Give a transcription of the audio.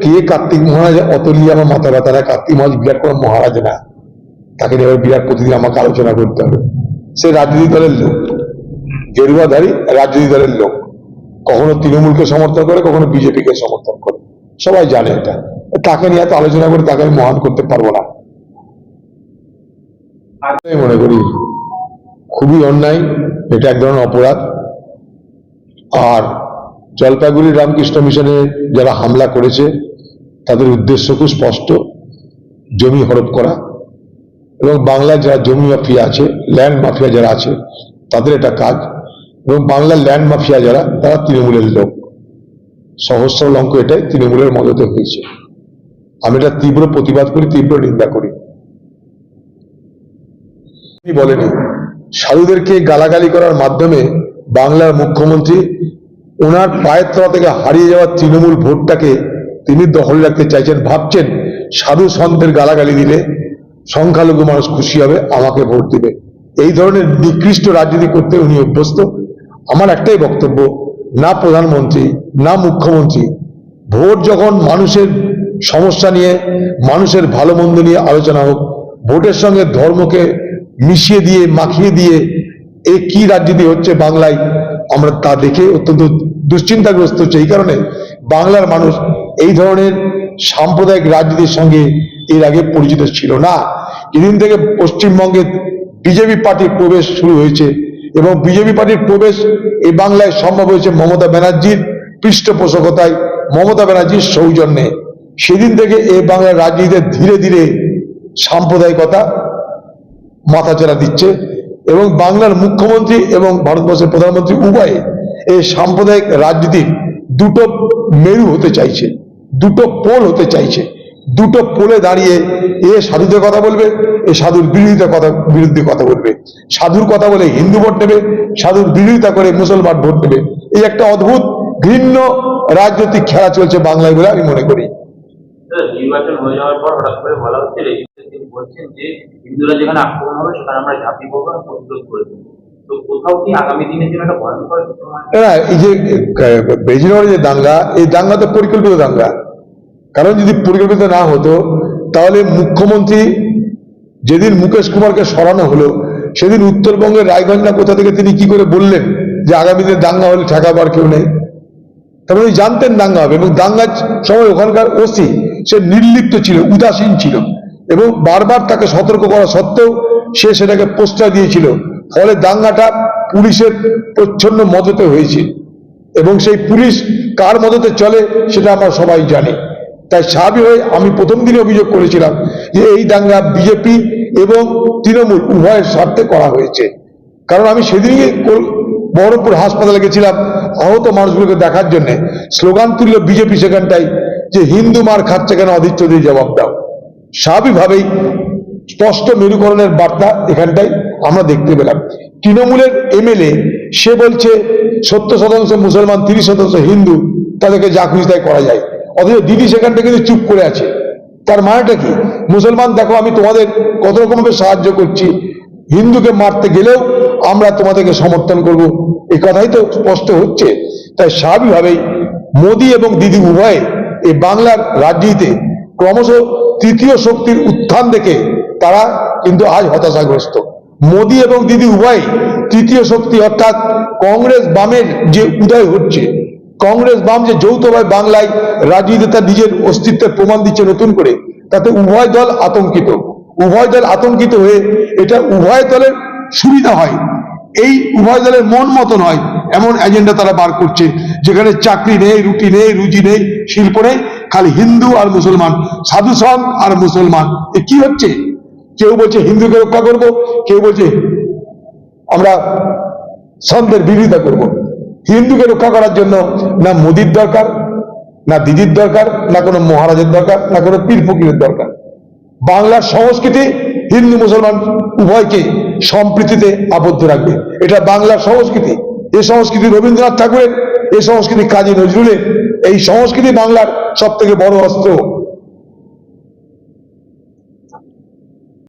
কে কার্তিক মহারাজ আমার মাথা ব্যথা না কার্তিক মহারাজ বিরাট কোনো মহারাজ না। তাকে নিয়ে বিরাট প্রতিদিন আমাকে আলোচনা করতে হবে। সে রাজনীতি দলের লোক। গেরুয়াধারী রাজনীতি দলের লোক। কখনো তৃণমূলকে সমর্থন করে, কখনো বিজেপিকে সমর্থন করে। সবাই জানে এটা। তাকে নিয়ে এত আলোচনা করে তাকে আমি মহান করতে পারব না। আমি মনে করি, খুবই অন্যায়, এটা এক ধরনের অপরাধ। আর জলপাইগুড়ি রামকৃষ্ণ মিশনে যারা হামলা করেছে, তাদের উদ্দেশ্য খুব স্পষ্ট, জমি হরপ করা এবং বাংলার যারা জমি মাফিয়া আছে ল্যান্ড মাফিয়া যারা আছে, তাদের এটা কাজ এবং বাংলার ল্যান্ড মাফিয়া যারা, তারা তৃণমূলের লোক। সহস্র অঙ্ক এটাই তৃণমূলের মদতে হয়েছে। আমি এটা তীব্র প্রতিবাদ করি, তীব্র নিন্দা করি। বলেনি সাধুদেরকে গালাগালি করার মাধ্যমে বাংলার মুখ্যমন্ত্রী ওনার পায়ের তলা থেকে হারিয়ে যাওয়া তৃণমূল ভোটটাকে তিনি দখলে রাখতে চাইছেন, ভাবছেন সাধু সন্তের গালাগালি দিলে সংখ্যালঘু মানুষ খুশি হবে, আমাকে ভোট দিবে। এই ধরনের নিকৃষ্ট রাজনীতি করতে উনি অভ্যস্ত। আমার একটাই বক্তব্য, না প্রধানমন্ত্রী, না মুখ্যমন্ত্রী, ভোট যখন মানুষের সমস্যা নিয়ে, মানুষের ভালো মন্দ নিয়ে আলোচনা হোক, ভোটের সঙ্গে ধর্মকে মিশিয়ে দিয়ে, মাখিয়ে দিয়ে এ কি রাজনীতি হচ্ছে বাংলায়? আমরা তা দেখে অত্যন্ত দুশ্চিন্তাগ্রস্ত হচ্ছে। এই কারণে বাংলার মানুষ এই ধরনের সাম্প্রদায়িক রাজনীতির সঙ্গে এর আগে পরিচিত ছিল না। এদিন থেকে পশ্চিমবঙ্গে বিজেপি পার্টির প্রবেশ শুরু হয়েছে এবং বিজেপি পার্টির প্রবেশ এই বাংলায় সম্ভব হয়েছে মমতা ব্যানার্জির পৃষ্ঠপোষকতায়, মমতা ব্যানার্জির সৌজন্যে। সেদিন থেকে এই বাংলার রাজনীতিতে ধীরে ধীরে সাম্প্রদায়িকতা মাথাচাড়া দিচ্ছে। এবং বাংলার মুখ্যমন্ত্রী এবং ভারতবর্ষের প্রধানমন্ত্রী উভয়ে এই সাম্প্রদায়িক রাজনীতির দুটো মেরু হতে চাইছে, দুটো পোল হতে চাইছে। দুটো পোলে দাঁড়িয়ে এ সাধুদের কথা বলবে, এ সাধুর বিরোধিতা কথা, বিরুদ্ধে কথা বলবে। সাধুর কথা বলে হিন্দু ভোট নেবে, সাধুর বিরোধিতা করে মুসলমান ভোট নেবে। এই একটা অদ্ভুত, ঘৃণ্য রাজনৈতিক খেলা চলছে বাংলায় বলে আমি মনে করি। নির্বাচন হয়ে যাওয়ার পর হঠাৎ করে বলা হচ্ছে তিনি বলছেন যে হিন্দুরা যেখানে আক্রমণ হবে সেখানে আমরা ঝাঁপি পড়ব প্রতিরোধ করে দেবো। উত্তরবঙ্গের রায়গঞ্জ না কোথা থেকে তিনি কি করে বললেন যে আগামী দিনে দাঙ্গা হলে ঠেকাবার কেউ নেই? তারপরে উনি জানতেন দাঙ্গা হবে এবং দাঙ্গার সময় ওখানকার ওসি সে নির্লিপ্ত ছিল, উদাসীন ছিল এবং বারবার তাকে সতর্ক করা সত্ত্বেও সে সেটাকে পোস্টার দিয়েছিল। ফলে দাঙ্গাটা পুলিশের প্রচ্ছন্ন মদতে হয়েছে এবং সেই পুলিশ কার মদতে চলে সেটা আমরা সবাই জানি। তাই স্বাভাবিক হয়ে আমি প্রথম দিনে অভিযোগ করেছিলাম যে এই দাঙ্গা বিজেপি এবং তৃণমূল উভয়ের স্বার্থে করা হয়েছে। কারণ আমি সেদিনই বহরমপুর হাসপাতালে গেছিলাম, আহত মানুষগুলোকে দেখার জন্য। স্লোগান তুলল বিজেপি সেখানটাই যে হিন্দু মার খাচ্ছে কেন অধিচ্ছ দিয়ে জবাব দাও। স্বাভাবিকভাবেই স্পষ্ট মেরুকরণের বার্তা এখানটাই আমরা দেখতে পেলাম। তৃণমূলের এমএলএ, সে বলছে, সত্তর শতাংশ মুসলমান, তিরিশ শতাংশ হিন্দু, তাদেরকে যা খুশি তাই করা যায়। অথচ দিদি সেখানটা কিন্তু চুপ করে আছে। তার মানেটা কি? মুসলমান, দেখো, আমি তোমাদের কত রকমভাবে সাহায্য করছি। হিন্দুকে মারতে গেলেও আমরা তোমাদেরকে সমর্থন করব। এই কথাই তো স্পষ্ট হচ্ছে। তাই স্বাভাবিকভাবেই মোদি এবং দিদি উভয়ে এই বাংলার রাজনীতিতে ক্রমশ তৃতীয় শক্তির উত্থান দেখে তারা কিন্তু আজ হতাশাগ্রস্ত। মোদি এবং দিদি উভয় তৃতীয় শক্তি অর্থাৎ কংগ্রেস বামের যে উদয় হচ্ছে কংগ্রেস বাম যে যৌথভাবে বাংলায় রাজনীতিতে তার নিজের অস্তিত্বের প্রমাণ দিচ্ছে নতুন করে, তাতে উভয় দল আতঙ্কিত। উভয় দল আতঙ্কিত হয়ে এটা উভয় দলের সুবিধা হয়। এই উভয় দলের মন মতন নয় এমন এজেন্ডা তারা বার করছে, যেখানে চাকরি নেই, রুটি নেই, রুজি নেই শিল্প নেই খালি হিন্দু আর মুসলমান, সাধু সং আর মুসলমান। এ কি হচ্ছে? কেউ বলছে হিন্দুকে রক্ষা করব, কেউ বলছে আমরা সন্তের বিরোধিতা করব। হিন্দুকে রক্ষা করার জন্য না মোদির দরকার, না দিদির দরকার, না কোনো মহারাজের দরকার, না কোনো পীর ফকিরের দরকার। বাংলার সংস্কৃতি হিন্দু মুসলমান উভয়কে সম্প্রীতিতে আবদ্ধ রাখবে। এটা বাংলার সংস্কৃতি। এই সংস্কৃতি রবীন্দ্রনাথ ঠাকুরের, এই সংস্কৃতি কাজী নজরুলের, এই সংস্কৃতি বাংলার সব থেকে বড় অস্ত্র।